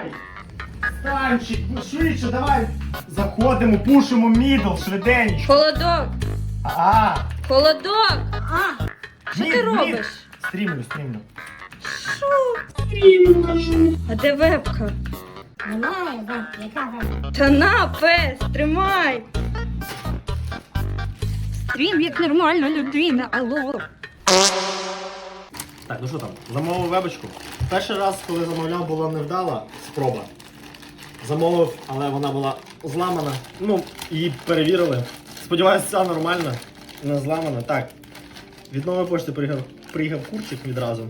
Давай! Станчик, ну швидше, давай! Заходимо, пушимо мідл, швиденько. Холодок! А, Холодок! А! Що ти робиш? Стрімлю, стрімлю. А де вебка? Немає вебки, яка вебка? Та на, пес, тримай! Стрім як нормальна людина, алло. Так, ну що там, замовив вебочку. Перший раз, коли замовляв, була невдала спроба. Замовив, але вона була зламана. Ну, її перевірили. Сподіваюся, ця нормальна, не зламана. Так. Від нової пошти приїхав, приїхав курчик відразу.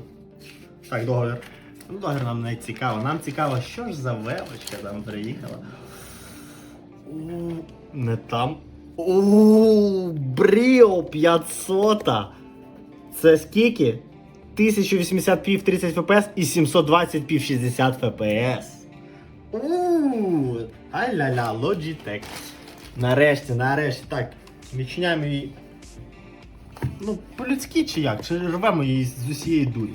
Так, договір. Ну, договір нам не цікаво. Нам цікаво, що ж за вебочка там приїхала. Не там. У, Бріо 500. Це скільки? 1080 p в 30 fps і 720 p в 60 fps. Ууу, ай-ля-ля, Logitech. Нарешті, нарешті. Так, відчиняємо її. Ну, по-людськи чи як? Чи рвемо її з усієї дурі?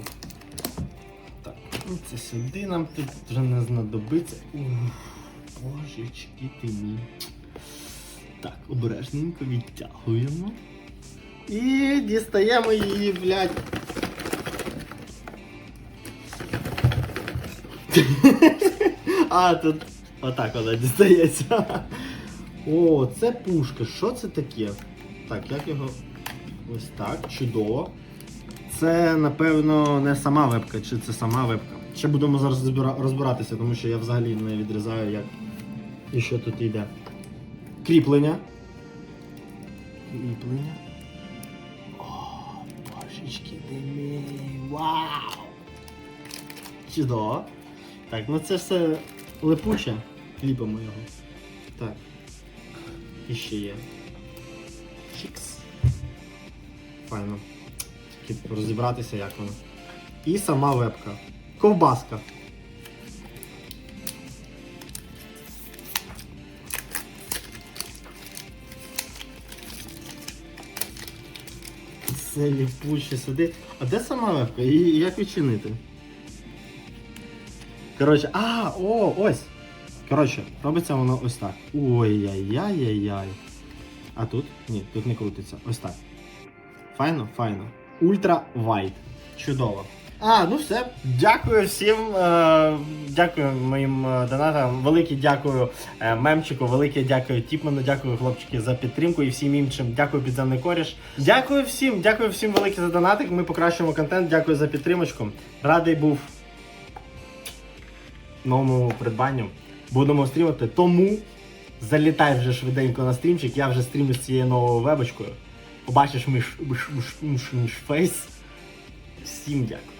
Так, ну це сюди нам тут вже не знадобиться. Ух, божечки ти мій. Так, обережненько відтягуємо. І дістаємо її, блядь. А, тут отак вона дістається. О, це пушка. Що це таке? Так, як його. Ось так, чудово. Це, напевно, не сама вебка, чи це сама вебка. Ще будемо зараз розбиратися, тому що я взагалі не відрізаю, як і що тут йде. Кріплення. Кріплення. О, божечки ти. Вау! Чудово. Так, ну це все липуче. Ліпимо його. Так. І ще є. Чікс. Файно. Тільки розібратися, як воно. І сама вебка. Ковбаска. Це ліпуче сюди. А де сама вебка? І як відчинити? Коротше, а, о, ось. Коротше, робиться воно ось так. Ой-яй-яй-яй-яй. А тут? Ні, тут не крутиться. Ось так. Файно, файно. Ультра вайт. Чудово. А, ну все. Дякую всім. Е, дякую моїм е, донатам. Велике дякую е, мемчику, велике дякую Тіпману, дякую хлопчики за підтримку і всім іншим. Дякую підземний коріш. Дякую всім, дякую всім велике за донатик. Ми покращуємо контент. Дякую за підтримочку. Радий був новому придбанню. Будемо стрімати. Тому залітай вже швиденько на стрімчик. Я вже стрімлю з цією новою вебочкою. Побачиш мій фейс. Всім дякую.